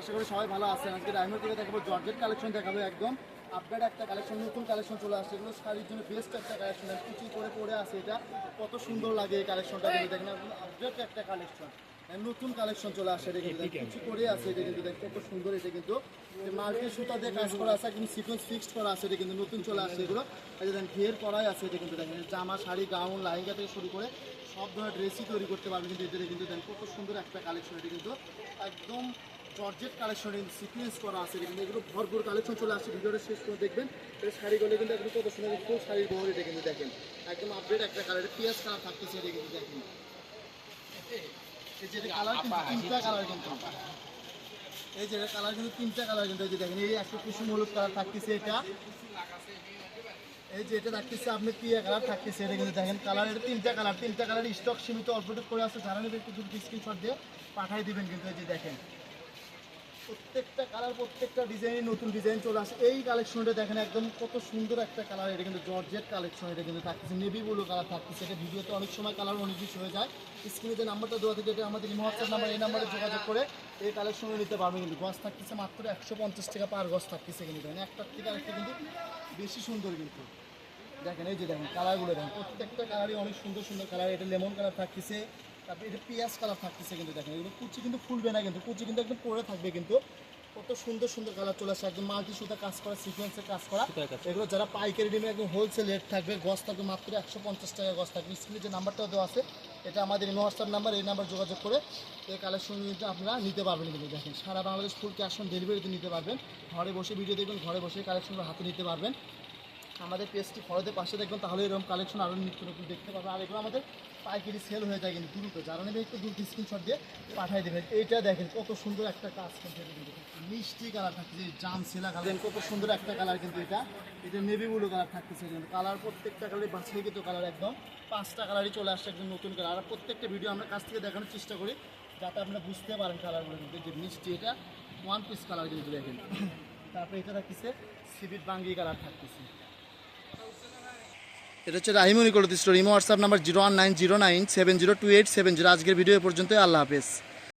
আশা করি সবাই ভালো আছেন। আজকে ডায়মন্ড থেকে দেখাবো জর্জেট কালেকশন দেখাবো একদম। আপডেট একটা কালেকশন নতুন কালেকশন চলে আসছে। এগুলো শাড়ির জন্য বেস্ট একটা কালেকশন। কুচি করে পরে আছে এটা। কত সুন্দর লাগে এই কালেকশনটা দেখেন। আপডেট একটা কালেকশন। নতুন কালেকশন চলে আসে এটা কিন্তু। কুচি করে আছে এটা কিন্তু। দেখেন কত সুন্দর এটা কিন্তু। মার্কেট সুতা দিয়ে কাজ করা আছে কিন্তু সিকোয়েন্স ফিক্সড করা আছে এটা কিন্তু। নতুন চলে আসে এগুলো। এই যে দেখেন ঘের করাই আছে এটা কিন্তু। দেখেন জামা শাড়ি গাউন লাইঙ্গা থেকে শুরু করে সব ধরনের ড্রেসই তৈরি করতে পারবে কিন্তু এটাতে কিন্তু। দেখেন কত সুন্দর একটা কালেকশন এটা কিন্তু। একদম জর্জেট কালেকশন সিকুয়েন্স করা আছে। কিন্তু এগুলো ভরপুর কালেকশন চলে আসছে। ভিডিওটা শেষ করে দেখবেন। এই শাড়িগুলো কিন্তু একদম কত সুন্দর ফুল শাড়ির বহর এটা কিন্তু দেখেন। একদম আপডেট একটা কালার পিঁয়াজ কালার থাকতেছে এটা কিন্তু দেখেন। এই যে কালার কিন্তু তিনটা কালার কিন্তু। এই যে কালার কিন্তু তিনটা কালার কিন্তু। এই যে দেখেন এই একটা কুসুম হলুদ কালার থাকতেছে এটা। এই যে এটা থাকতেছে আপনি টিয়া কালার থাকতেছে এটা কিন্তু দেখেন। কালার এটা তিনটা কালার তিনটা কালার স্টক সীমিত অল্পটুক করে আছে। যারা নেবে একটু স্ক্রিনশট দিয়ে পাঠিয়ে দিবেন কিন্তু এই যে দেখেন। প্রত্যেকটা কালার প্রত্যেকটা ডিজাইন নতুন ডিজাইন চলে আসে। এই কালেকশনটা দেখেন একদম কত সুন্দর একটা কালার এটা কিন্তু জর্জেট কালেকশন এটা কিন্তু থাকতেছে নেভি ব্লু কালার থাকতেছে। এটা ভিডিওতে অনেক সময় কালার অনেক কিছু হয়ে যায়। স্ক্রিনে যে নাম্বারটা দেওয়া থাকে, এটা আমাদের হোয়াটসঅ্যাপ নাম্বার এই নাম্বারে যোগাযোগ করে এই কালেকশনে নিতে পারবে কিন্তু। গছ থাকতেছে মাত্র একশো পঞ্চাশ টাকা পার গছ থাকতেছে কিন্তু। একটার থেকে আরেকটা কিন্তু বেশি সুন্দর কিন্তু। দেখেন, এই যে দেখেন কালারগুলো দেখেন, প্রত্যেকটা কালারই অনেক সুন্দর সুন্দর কালার এটা লেমন কালার থাকতেছে। তারপরে এটা পেঁয়াজ কালার থাকতেছে কিন্তু দেখেন এগুলো কুচি কিন্তু ফুলবে না কিন্তু কুচি কিন্তু একদম পরে থাকবে কিন্তু। কত সুন্দর সুন্দর কালার চলে আসে একদম মাল্টি সুতা কাজ করা। সিকোয়েন্সের কাজ করা। এগুলো যারা পাইকারি ডিমে একদম হোলসেল রেট থাকবে গছ থাকবে মাত্র একশো পঞ্চাশ টাকা গছ থাকবে। স্ক্রিনে যে নাম্বারটা দেওয়া আছে এটা আমাদের হোয়াটসঅ্যাপ নাম্বার এই নাম্বার যোগাযোগ করে এই কালেকশন কিন্তু আপনারা নিতে পারবেন কিন্তু। দেখেন সারা বাংলাদেশ ফুল ক্যাশ অন ডেলিভারিতে নিতে পারবেন। ঘরে বসে ভিডিও দেখবেন ঘরে বসে কালেকশনগুলো হাতে নিতে পারবেন। আমাদের পেজটি ফলোতে পাশে দেখবেন, তাহলে এরকম কালেকশন আরও নিত্য নতুন দেখতে পাবেন আর এগুলো আমাদের পাইকারি সেল হয়ে যায় কিন্তু দ্রুত যারা নেবে একটু দ্রুত স্ক্রিনশট দিয়ে পাঠিয়ে দেবেন। এইটা দেখেন, কত সুন্দর একটা কাজ কিন্তু। মিষ্টি কালার থাকতেছে জাম সেলা কালার কত সুন্দর একটা কালার কিন্তু এটা। এটা নেভি ব্লু কালার থাকতেছে কিন্তু কালার প্রত্যেকটা কালারই বাছাই কিন্তু কালার একদম। পাঁচটা কালারই চলে আসছে একদম নতুন কালার আর প্রত্যেকটা ভিডিও আমরা কাছ থেকে দেখানোর চেষ্টা করি, যাতে আপনারা বুঝতে পারেন কালারগুলো কিন্তু। যে মিষ্টি এটা ওয়ান পিস কালার কিন্তু দেখেন। তারপরে এটা থাকতেছে সিভিট বাঙ্গি কালার থাকতেছে। এটা হচ্ছে রাহিমনি কলতি store imo WhatsApp number zero one nine zero nine seven zero two eight seven zero আজকের ভিডিও পর্যন্ত আল্লাহ হাফেজ।